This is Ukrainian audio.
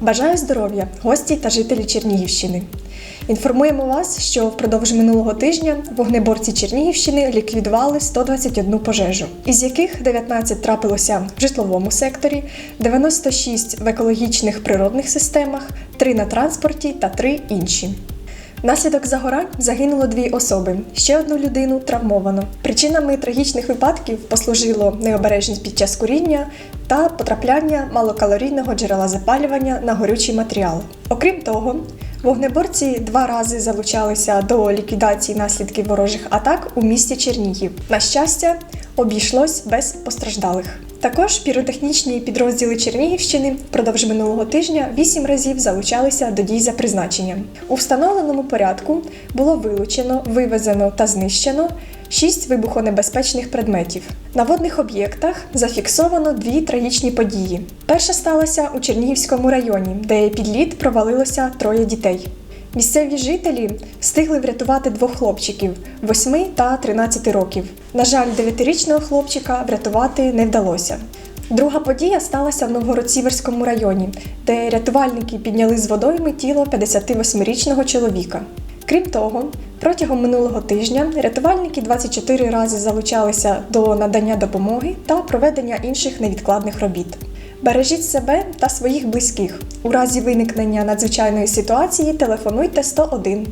Бажаю здоров'я, гості та жителі Чернігівщини. Інформуємо вас, що впродовж минулого тижня вогнеборці Чернігівщини ліквідували 121 пожежу, із яких 19 трапилося в житловому секторі, 96 в екологічних природних системах, 3 на транспорті та 3 інші. Внаслідок загорань загинуло дві особи. Ще одну людину травмовано. Причинами трагічних випадків послужило необережність під час куріння та потрапляння малокалорійного джерела запалювання на горючий матеріал. Окрім того, вогнеборці два рази залучалися до ліквідації наслідків ворожих атак у місті Чернігів. На щастя, обійшлось без постраждалих. Також піротехнічні підрозділи Чернігівщини впродовж минулого тижня вісім разів залучалися до дій за призначенням. У встановленому порядку було вилучено, вивезено та знищено шість вибухонебезпечних предметів. На водних об'єктах зафіксовано дві трагічні події. Перша сталася у Чернігівському районі, де під лід провалилося троє дітей. Місцеві жителі встигли врятувати двох хлопчиків 8 та 13 років. На жаль, 9-річного хлопчика врятувати не вдалося. Друга подія сталася в Новгород-Сіверському районі, де рятувальники підняли з водойми тіло 58-річного чоловіка. Крім того, протягом минулого тижня рятувальники 24 рази залучалися до надання допомоги та проведення інших невідкладних робіт. Бережіть себе та своїх близьких. У разі виникнення надзвичайної ситуації телефонуйте 101.